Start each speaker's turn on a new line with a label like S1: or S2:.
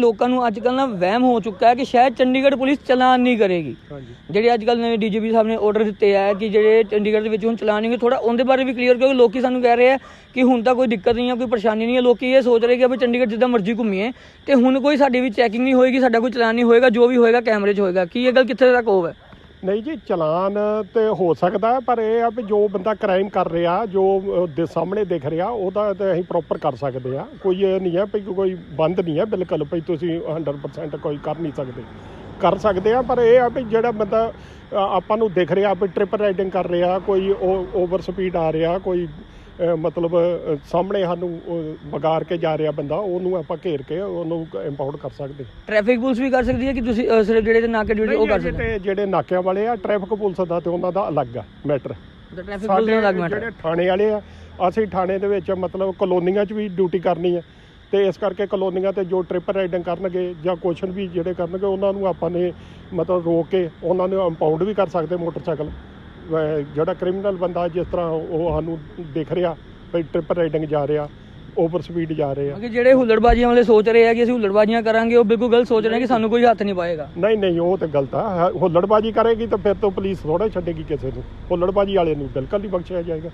S1: ਲੋਕਾਂ ਨੂੰ ਅੱਜ ਕੱਲ੍ਹ ਨਾ ਵਹਿਮ ਹੋ ਚੁੱਕਾ ਹੈ ਕਿ ਸ਼ਾਇਦ ਚੰਡੀਗੜ੍ਹ ਪੁਲਿਸ ਚਲਾਨ ਨਹੀਂ ਕਰੇਗੀ।
S2: ਹਾਂਜੀ।
S1: ਜਿਹੜੇ ਅੱਜ ਕੱਲ੍ਹ ਨਵੇਂ ਡੀਜੀਪੀ ਸਾਹਿਬ ਨੇ ਆਰਡਰ ਦਿੱਤੇ ਆ ਕਿ ਜਿਹੜੇ ਚੰਡੀਗੜ੍ਹ ਦੇ ਵਿੱਚ ਹੁਣ ਚਲਾਨ ਨਹੀਂ ਥੋੜਾ ਉਹਦੇ ਬਾਰੇ ਵੀ ਕਲੀਅਰ ਕਿਉਂਕਿ ਲੋਕੀ ਸਾਨੂੰ ਕਹਿ ਰਹੇ ਆ ਕਿ ਹੁਣ ਤਾਂ ਕੋਈ ਦਿੱਕਤ ਨਹੀਂ ਹੈ ਕੋਈ ਪਰੇਸ਼ਾਨੀ ਨਹੀਂ ਹੈ ਲੋਕੀ ਇਹ ਸੋਚ ਰਹੇ ਕਿ ਆਪਾਂ ਚੰਡੀਗੜ੍ਹ ਜਿੱਦਾਂ ਮਰਜ਼ੀ ਘੁੰਮੀਏ ਤੇ ਹੁਣ ਕੋਈ ਸਾਡੀ ਵੀ ਚੈਕਿੰਗ ਨਹੀਂ ਹੋਏਗੀ ਸਾਡਾ ਕੋਈ ਚਲਾਨ ਨਹੀਂ ਹੋਏਗਾ ਜੋ ਵੀ ਹੋਏਗਾ ਕੈਮਰੇ 'ਚ ਹੋਏਗਾ। ਕੀ ਇਹ ਗੱਲ ਕਿੱਥੇ ਤੱਕ ਹੋਵੇ
S2: ਨਹੀਂ ਜੀ, ਚਲਾਨ ਤੇ ਹੋ ਸਕਦਾ ਪਰ ਇਹ ਆ ਵੀ ਜੋ ਬੰਦਾ ਕ੍ਰਾਈਮ ਕਰ ਰਿਹਾ, ਜੋ ਦੇ ਸਾਹਮਣੇ ਦਿਖ ਰਿਹਾ, ਉਹਦਾ ਤਾਂ ਅਸੀਂ ਪ੍ਰੋਪਰ ਕਰ ਸਕਦੇ ਆ ਕੋਈ ਇਹ ਨਹੀਂ ਹੈ ਵੀ ਕੋਈ ਬੰਦ ਨਹੀਂ ਹੈ, ਬਿਲਕੁਲ ਵੀ ਤੁਸੀਂ 100% ਕੋਈ ਕਰ ਨਹੀਂ ਸਕਦੇ। ਕਰ ਸਕਦੇ ਆ ਪਰ ਇਹ ਆ ਵੀ ਜਿਹੜਾ ਬੰਦਾ ਆਪਾਂ ਨੂੰ ਦਿਖ ਰਿਹਾ, ਵੀ ਟ੍ਰਿਪ ਰਾਈਡਿੰਗ ਕਰ ਰਿਹਾ, ਕੋਈ ਓਵਰ ਸਪੀਡ ਆ ਰਿਹਾ, ਕੋਈ ਮਤਲਬ ਸਾਹਮਣੇ ਸਾਨੂੰ ਅ, ਵਗਾਰ ਕੇ ਜਾ ਰਿਹਾ ਬੰਦਾ ਉਹਨੂੰ ਆਪਾਂ ਘੇਰ ਕੇ ਉਹਨੂੰ ਇੰਪਾਊਂਡ ਕਰ ਸਕਦੇ
S1: ਟ੍ਰੈਫਿਕ ਪੁਲਿਸ ਵੀ ਕਰ ਸਕਦੀ ਹੈ ਕਿ ਤੁਸੀਂ ਸਿਰਫ ਜਿਹੜੇ ਨਾਕੇ ਡਿਊਟੀ ਉਹ ਕਰ ਸਕਦੇ
S2: ਜਿਹੜੇ ਜਿਹੜੇ ਨਾਕਿਆਂ ਵਾਲੇ ਆ ਟ੍ਰੈਫਿਕ ਪੁਲਿਸ ਦਾ ਤੇ ਉਹਨਾਂ ਦਾ ਅਲੱਗ ਆ ਮੈਟਰ
S1: ਟ੍ਰੈਫਿਕ ਪੁਲਿਸ ਦਾ ਲੱਗ
S2: ਜਿਹੜੇ ਥਾਣੇ ਵਾਲੇ ਆ ਅਸੀਂ ਥਾਣੇ ਦੇ ਵਿੱਚ ਮਤਲਬ ਕਲੋਨੀਆਂ 'ਚ ਵੀ ਡਿਊਟੀ ਕਰਨੀ ਹੈ ਤੇ ਇਸ ਕਰਕੇ ਕਲੋਨੀਆਂ ਤੇ ਜੋ ਟ੍ਰਿਪ ਰਾਈਡਿੰਗ ਕਰਨਗੇ ਜਾਂ ਕੁਸ਼ਨ ਵੀ ਜਿਹੜੇ ਕਰਨਗੇ ਉਹਨਾਂ ਨੂੰ ਆਪਾਂ ਨੇ ਮਤਲਬ ਰੋਕ ਕੇ ਉਹਨਾਂ ਨੂੰ ਇੰਪਾਊਂਡ ਵੀ ਕਰ ਸਕਦੇ ਮੋਟਰਸਾਈਕਲ। ਜਿਹੜਾ ਕ੍ਰਿਮੀਨਲ ਬੰਦਾ ਜਿਸ ਤਰ੍ਹਾਂ ਉਹ ਸਾਨੂੰ ਦਿਖ ਰਿਹਾ ਵੀ ਟ੍ਰਿਪ ਰਾਈਡਿੰਗ ਜਾ ਰਿਹਾ ਓਵਰ ਸਪੀਡ ਜਾ ਰਹੇ। ਆ
S1: ਕਿਉਂਕਿ ਜਿਹੜੇ ਹੁੱਲੜਬਾਜ਼ੀਆਂ ਵਾਲੇ ਸੋਚ ਰਹੇ ਆ ਕਿ ਅਸੀਂ ਹੁੱਲੜਬਾਜ਼ੀਆਂ ਕਰਾਂਗੇ ਉਹ ਬਿਲਕੁਲ ਗਲਤ ਸੋਚ ਰਹੇ ਆ ਕਿ ਸਾਨੂੰ ਕੋਈ ਹੱਥ ਨਹੀਂ ਪਾਏਗਾ।
S2: ਨਹੀਂ ਨਹੀਂ ਉਹ ਤੇ ਗਲਤ ਆ। ਹੁੱਲੜਬਾਜੀ ਕਰੇਗੀ ਤਾਂ ਫਿਰ ਤੋਂ ਪੁਲਿਸ ਥੋੜਾ ਛੱਡੇਗੀ ਕਿਸੇ ਨੂੰ। ਹੁੱਲੜਬਾਜੀ ਵਾਲੇ ਨੂੰ ਬਿਲਕੁਲ ਨਹੀਂ ਬਖਸ਼ਿਆ ਜਾਏਗਾ।